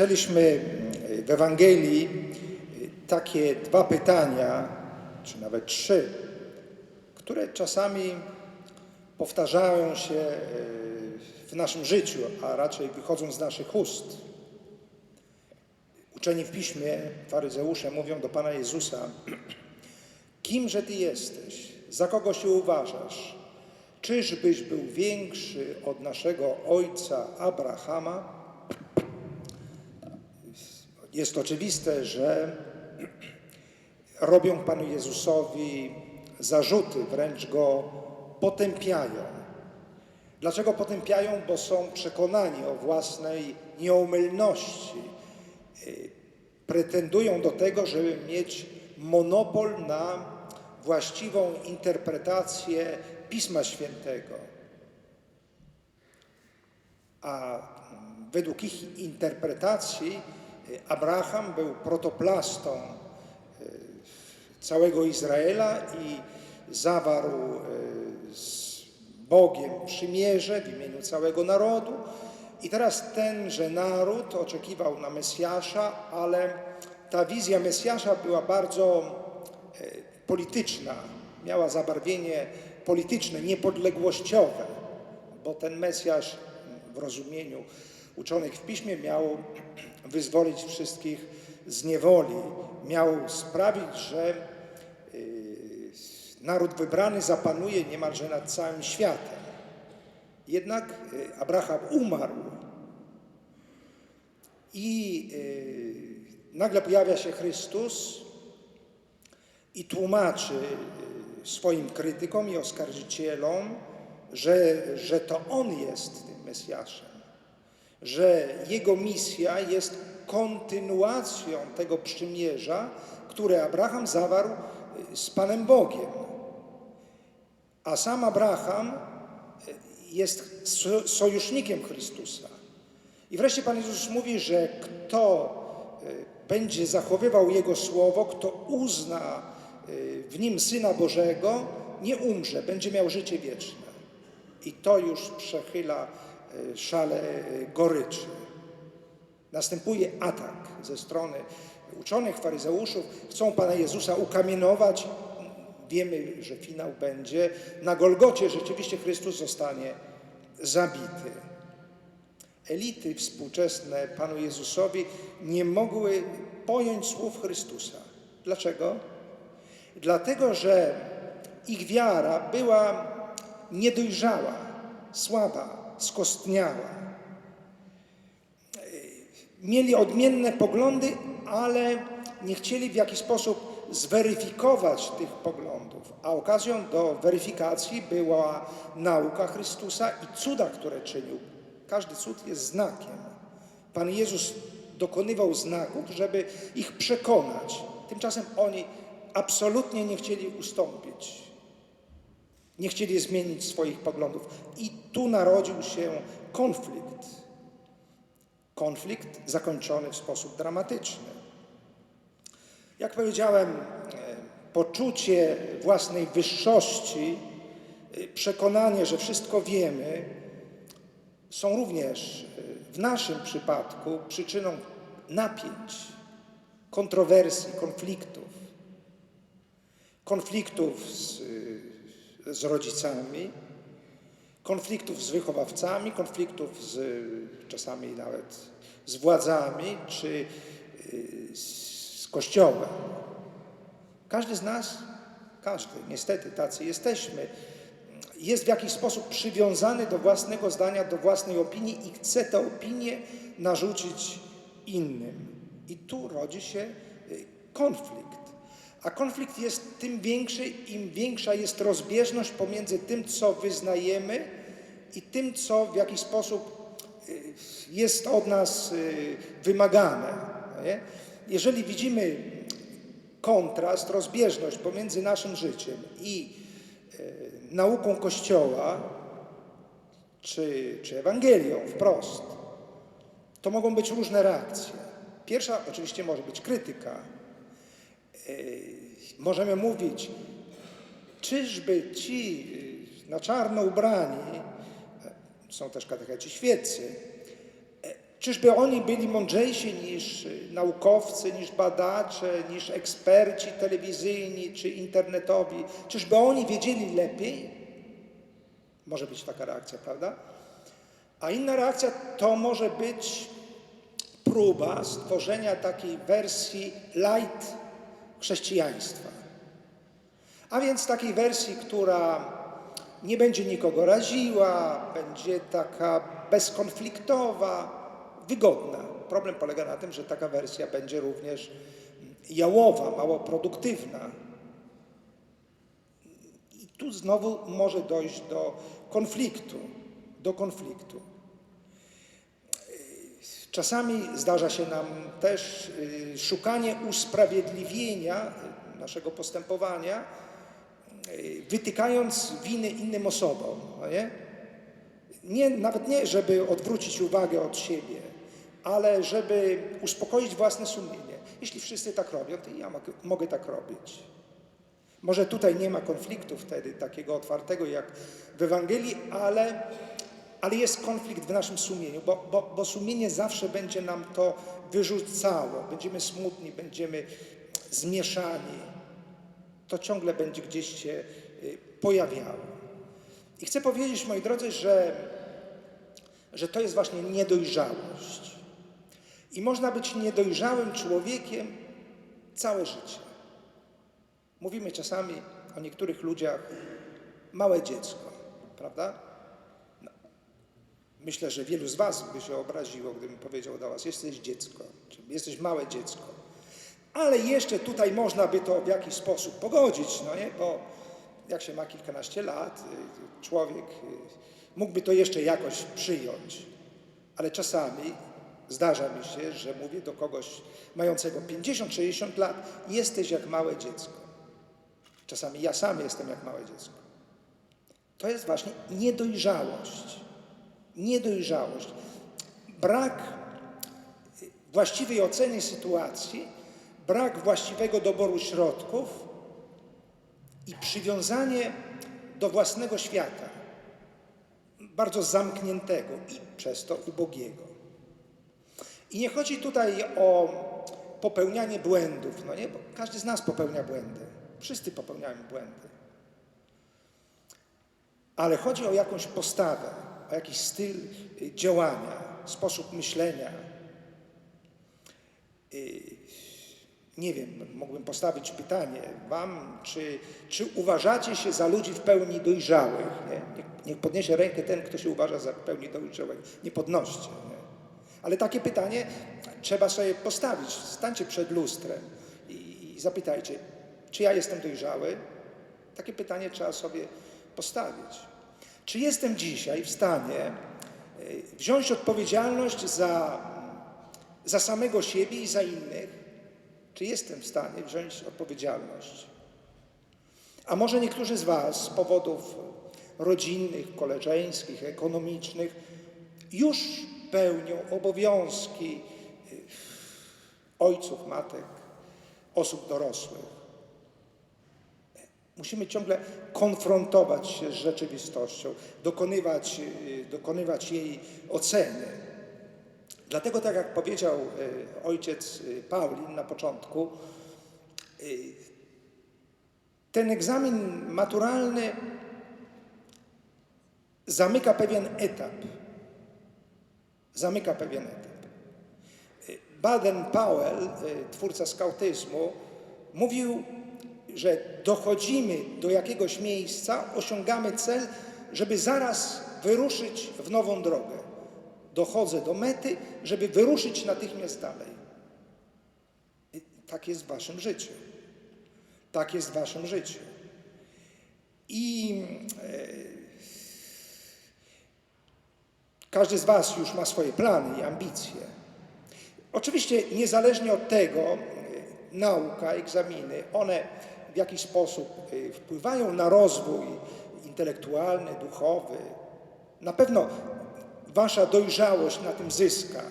Słyszeliśmy w Ewangelii takie dwa pytania, czy nawet trzy, które czasami powtarzają się e, w naszym życiu, a raczej wychodzą z naszych ust. Uczeni w piśmie, faryzeusze mówią do Pana Jezusa: Kimże Ty jesteś? Za kogo się uważasz? Czyżbyś był większy od naszego ojca Abrahama? Jest oczywiste, że robią Panu Jezusowi zarzuty, wręcz go potępiają. Dlaczego potępiają? Bo są przekonani o własnej nieomylności. Pretendują do tego, żeby mieć monopol na właściwą interpretację Pisma Świętego. A według ich interpretacji Abraham był protoplastą y, całego Izraela i zawarł y, z Bogiem przymierze w imieniu całego narodu. I teraz tenże naród oczekiwał na Mesjasza, ale ta wizja Mesjasza była bardzo y, polityczna, miała zabarwienie polityczne, niepodległościowe, bo ten Mesjasz w rozumieniu uczonych w piśmie miał wyzwolić wszystkich z niewoli, miał sprawić, że y, naród wybrany zapanuje niemalże nad całym światem. Jednak y, Abraham umarł i y, nagle pojawia się Chrystus i tłumaczy swoim krytykom i oskarżycielom, że, że to On jest tym Mesjaszem, że Jego misja jest kontynuacją tego przymierza, które Abraham zawarł y, z Panem Bogiem. A sam Abraham y, jest so- sojusznikiem Chrystusa. I wreszcie Pan Jezus mówi, że kto y, będzie zachowywał Jego słowo, kto uzna w nim Syna Bożego, nie umrze, będzie miał życie wieczne. I to już przechyla szale y, goryczy. Następuje atak ze strony uczonych, faryzeuszów. Chcą Pana Jezusa ukamienować. Wiemy, że finał będzie. Na Golgocie rzeczywiście Chrystus zostanie zabity. Elity współczesne Panu Jezusowi nie mogły pojąć słów Chrystusa. Dlaczego? Dlatego, że ich wiara była niedojrzała, słaba, skostniała. Mieli odmienne poglądy, ale nie chcieli w jakiś sposób zweryfikować tych poglądów, a okazją do weryfikacji była nauka Chrystusa i cuda, które czynił. Każdy cud jest znakiem. Pan Jezus dokonywał znaków, żeby ich przekonać. Tymczasem oni absolutnie nie chcieli ustąpić. Nie chcieli zmienić swoich poglądów. I tu narodził się konflikt. Konflikt zakończony w sposób dramatyczny. Jak powiedziałem, e, poczucie własnej wyższości, e, przekonanie, że wszystko wiemy, są również e, w naszym przypadku przyczyną napięć, kontrowersji, konfliktów. Konfliktów z, z rodzicami, konfliktów z wychowawcami, konfliktów z, czasami nawet z władzami czy y, z kościołem. Każdy z nas, każdy, niestety tacy jesteśmy, jest w jakiś sposób przywiązany do własnego zdania, do własnej opinii i chce tę opinię narzucić innym. I tu rodzi się y, konflikt. A konflikt jest tym większy, im większa jest rozbieżność pomiędzy tym, co wyznajemy i tym, co w jakiś sposób y, jest od nas y, wymagane. no? Jeżeli widzimy kontrast, rozbieżność pomiędzy naszym życiem i y, nauką Kościoła, czy, czy Ewangelią wprost, to mogą być różne reakcje. Pierwsza oczywiście może być krytyka. Yy, Możemy mówić, czyżby ci yy, na czarno ubrani, e, są też katecheci świeccy, Czyżby oni byli mądrzejsi niż naukowcy, niż badacze, niż eksperci telewizyjni czy internetowi? Czyżby oni wiedzieli lepiej? Może być taka reakcja, prawda? A inna reakcja to może być próba stworzenia takiej wersji light chrześcijaństwa. A więc takiej wersji, która nie będzie nikogo raziła, będzie taka bezkonfliktowa, wygodna. Problem polega na tym, że taka wersja będzie również jałowa, mało produktywna. I tu znowu może dojść do konfliktu, do konfliktu. Czasami zdarza się nam też y, szukanie usprawiedliwienia y, naszego postępowania, y, wytykając winy innym osobom. No nie? Nie, nawet nie, żeby odwrócić uwagę od siebie, ale żeby uspokoić własne sumienie. Jeśli wszyscy tak robią, to ja mogę, mogę tak robić. Może tutaj nie ma konfliktu wtedy takiego otwartego jak w Ewangelii, ale, ale jest konflikt w naszym sumieniu, bo, bo, bo sumienie zawsze będzie nam to wyrzucało. Będziemy smutni, będziemy zmieszani. To ciągle będzie gdzieś się y, pojawiało. I chcę powiedzieć, moi drodzy, że, że to jest właśnie niedojrzałość. I można być niedojrzałym człowiekiem całe życie. Mówimy czasami o niektórych ludziach małe dziecko, prawda? Myślę, że wielu z Was by się obraziło, gdybym powiedział do Was, jesteś dziecko, jesteś małe dziecko. Ale jeszcze tutaj można by to w jakiś sposób pogodzić, no nie? Bo jak się ma kilkanaście lat, y, człowiek y, mógłby to jeszcze jakoś przyjąć. Ale czasami zdarza mi się, że mówię do kogoś mającego 50-60 lat, jesteś jak małe dziecko. Czasami ja sam jestem jak małe dziecko. To jest właśnie niedojrzałość. Niedojrzałość. Brak właściwej oceny sytuacji, brak właściwego doboru środków i przywiązanie do własnego świata, bardzo zamkniętego i przez to ubogiego. I nie chodzi tutaj o popełnianie błędów, no nie, bo każdy z nas popełnia błędy. Wszyscy popełniają błędy. Ale chodzi o jakąś postawę, o jakiś styl y, działania, sposób myślenia. Y, Nie wiem, mógłbym postawić pytanie Wam, czy, czy uważacie się za ludzi w pełni dojrzałych? Nie? Niech, podniesie rękę ten, kto się uważa za w pełni dojrzałych. Nie podnoście. Nie? Ale takie pytanie trzeba sobie postawić. Stańcie przed lustrem i, i zapytajcie, czy ja jestem dojrzały? Takie pytanie trzeba sobie postawić. Czy jestem dzisiaj w stanie y, wziąć odpowiedzialność za, za samego siebie i za innych? Czy jestem w stanie wziąć odpowiedzialność? A może niektórzy z Was z powodów rodzinnych, koleżeńskich, ekonomicznych już pełnią obowiązki y, ojców, matek, osób dorosłych. Musimy ciągle konfrontować się z rzeczywistością, dokonywać, y, dokonywać jej oceny. Dlatego, tak jak powiedział y, ojciec y, Paulin na początku, ten egzamin maturalny zamyka pewien etap. Zamyka pewien etap. Baden-Powell, twórca skautyzmu, mówił, że dochodzimy do jakiegoś miejsca, osiągamy cel, żeby zaraz wyruszyć w nową drogę. Dochodzę do mety, żeby wyruszyć natychmiast dalej. I tak jest w waszym życiu. Tak jest w waszym życiu. I e, każdy z was już ma swoje plany i ambicje. Oczywiście niezależnie od tego, e, nauka, egzaminy, one w jakiś sposób y, wpływają na rozwój intelektualny, duchowy. Na pewno wasza dojrzałość na tym zyska.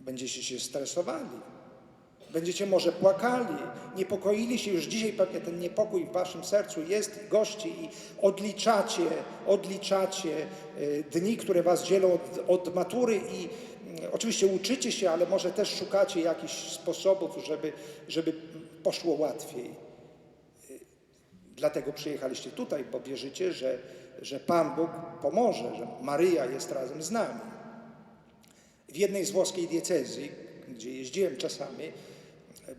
Będziecie się stresowali, Będziecie może płakali, niepokoili się już dzisiaj, pewnie ten niepokój w waszym sercu jest, gości i odliczacie, odliczacie y, dni, które was dzielą od, od matury i y, oczywiście uczycie się, ale może też szukacie jakichś sposobów, żeby, żeby poszło łatwiej. Dlatego przyjechaliście tutaj, bo wierzycie, że, że Pan Bóg pomoże, że Maryja jest razem z nami. W jednej z włoskiej diecezji, gdzie jeździłem czasami,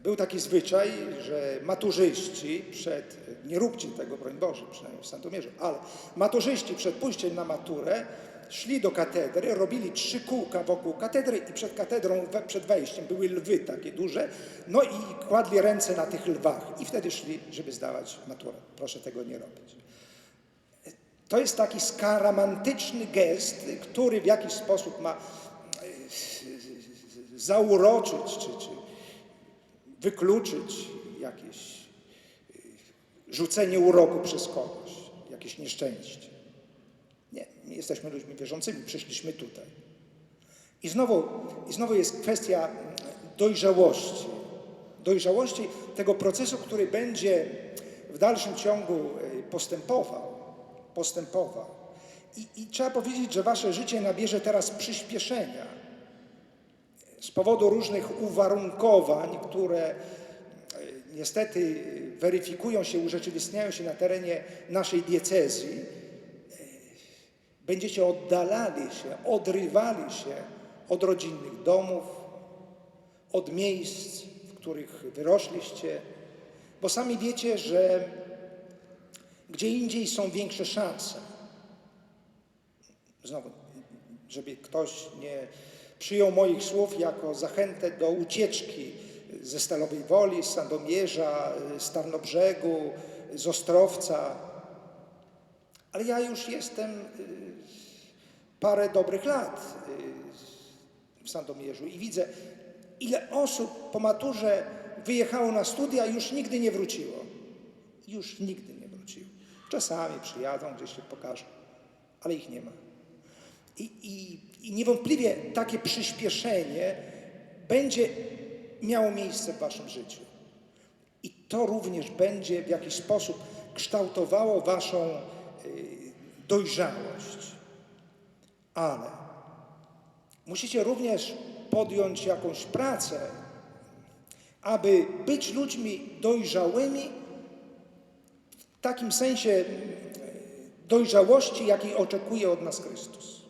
był taki zwyczaj, że maturzyści przed, nie róbcie tego, broń Boże, przynajmniej w Sandomierzu, ale maturzyści przed pójściem na maturę szli do katedry, robili trzy kółka wokół katedry i przed katedrą, przed wejściem były lwy takie duże, no i kładli ręce na tych lwach i wtedy szli, żeby zdawać maturę. Proszę tego nie robić. To jest taki skaramantyczny gest, który w jakiś sposób ma e, zauroczyć czy, czy wykluczyć jakieś e, rzucenie uroku przez kogoś, jakieś nieszczęście. Jesteśmy ludźmi wierzącymi, przyszliśmy tutaj. I znowu, I znowu jest kwestia mm, dojrzałości. Dojrzałości tego procesu, który będzie w dalszym ciągu e, postępował. Postępował. I, I trzeba powiedzieć, że wasze życie nabierze teraz przyspieszenia z powodu różnych uwarunkowań, które e, niestety weryfikują się, urzeczywistniają się na terenie naszej diecezji, będziecie oddalali się, odrywali się od rodzinnych domów, od miejsc, w których wyrośliście, bo sami wiecie, że gdzie indziej są większe szanse. Znowu, żeby ktoś nie przyjął moich słów jako zachętę do ucieczki ze Stalowej Woli, z Sandomierza, z Tarnobrzegu, z Ostrowca. Ale ja już jestem y, parę dobrych lat y, w Sandomierzu i widzę, ile osób po maturze wyjechało na studia, a już nigdy nie wróciło. Już nigdy nie wróciło. Czasami przyjadą, gdzieś się pokażą, ale ich nie ma. I, i, I niewątpliwie takie przyspieszenie będzie miało miejsce w Waszym życiu. I to również będzie w jakiś sposób kształtowało Waszą y, dojrzałość. Ale musicie również podjąć jakąś pracę, aby być ludźmi dojrzałymi w takim sensie dojrzałości, jakiej oczekuje od nas Chrystus.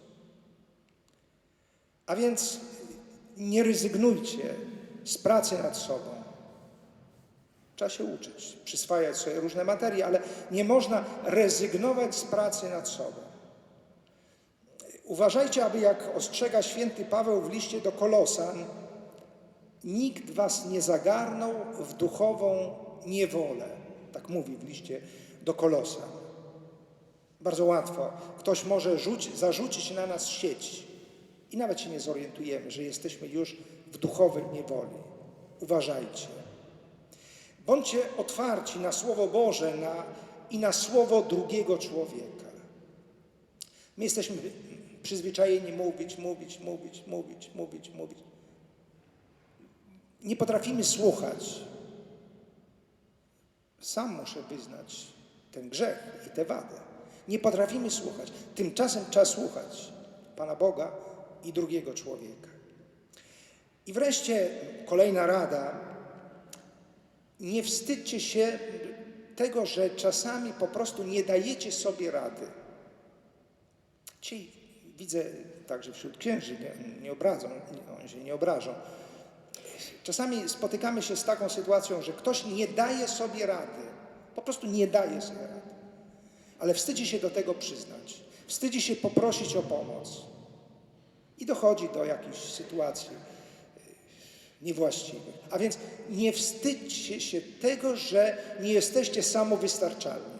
A więc nie rezygnujcie z pracy nad sobą. Trzeba się uczyć, przyswajać sobie różne materie, ale nie można rezygnować z pracy nad sobą. Uważajcie, aby jak ostrzega święty Paweł w liście do Kolosan, nikt was nie zagarnął w duchową niewolę. Tak mówi w liście do Kolosan. Bardzo łatwo. Ktoś może rzuci, zarzucić na nas sieć i nawet się nie zorientujemy, że jesteśmy już w duchowej niewoli. Uważajcie. Bądźcie otwarci na Słowo Boże na, i na Słowo drugiego człowieka. My jesteśmy przyzwyczajeni mówić, mówić, mówić, mówić, mówić, mówić. Nie potrafimy słuchać. Sam muszę wyznać ten grzech i tę wadę. Nie potrafimy słuchać. Tymczasem trzeba słuchać Pana Boga i drugiego człowieka. I wreszcie kolejna rada. Nie wstydźcie się tego, że czasami po prostu nie dajecie sobie rady. Ci widzę także wśród księży, nie, nie oni się nie obrażą. Czasami spotykamy się z taką sytuacją, że ktoś nie daje sobie rady. Po prostu nie daje sobie rady. Ale wstydzi się do tego przyznać. Wstydzi się poprosić o pomoc. I dochodzi do jakichś sytuacji y, niewłaściwych. A więc nie wstydźcie się tego, że nie jesteście samowystarczalni.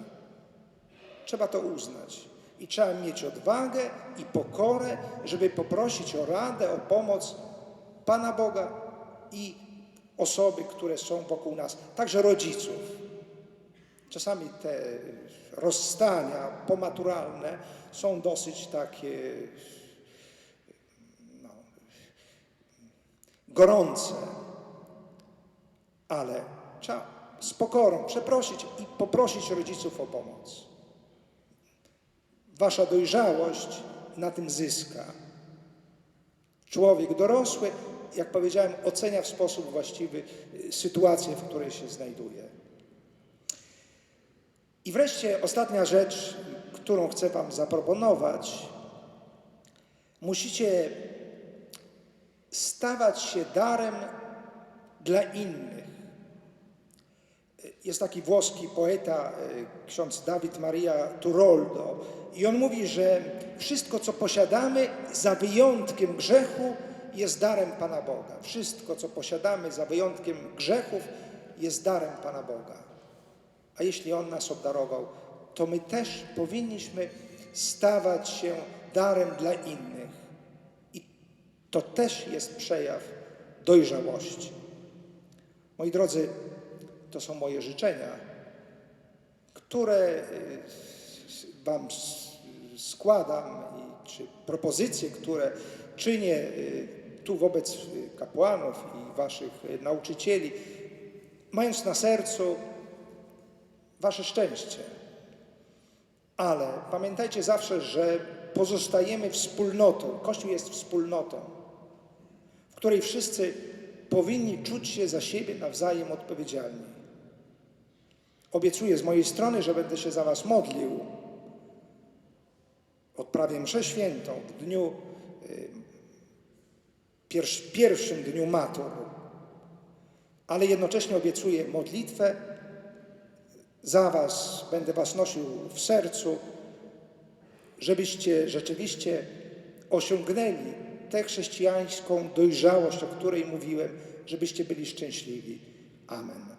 Trzeba to uznać. I trzeba mieć odwagę i pokorę, żeby poprosić o radę, o pomoc Pana Boga i osoby, które są wokół nas, także rodziców. Czasami te rozstania pomaturalne są dosyć takie no, gorące. ale trzeba z pokorą przeprosić i poprosić rodziców o pomoc. Wasza dojrzałość na tym zyska. Człowiek dorosły, jak powiedziałem, ocenia w sposób właściwy y, sytuację, w której się znajduje. I wreszcie ostatnia rzecz, którą chcę Wam zaproponować. Musicie stawać się darem dla innych. Jest taki włoski poeta, y, ksiądz Dawid Maria Turoldo, i on mówi, że wszystko, co posiadamy, za wyjątkiem grzechu, jest darem Pana Boga. Wszystko, co posiadamy, za wyjątkiem grzechów, jest darem Pana Boga. A jeśli On nas obdarował, to my też powinniśmy stawać się darem dla innych. I to też jest przejaw dojrzałości. Moi drodzy, to są moje życzenia, które y, Wam składam, czy propozycje, które czynię y, tu wobec y, kapłanów i Waszych nauczycieli, mając na sercu Wasze szczęście. Ale pamiętajcie zawsze, że pozostajemy wspólnotą. Kościół jest wspólnotą, w której wszyscy powinni czuć się za siebie nawzajem odpowiedzialni. Obiecuję z mojej strony, że będę się za Was modlił. Odprawię mszę świętą w dniu, y, pierwsz, pierwszym dniu matur, ale jednocześnie obiecuję modlitwę za Was, będę Was nosił w sercu, żebyście rzeczywiście osiągnęli tę chrześcijańską dojrzałość, o której mówiłem, żebyście byli szczęśliwi. Amen.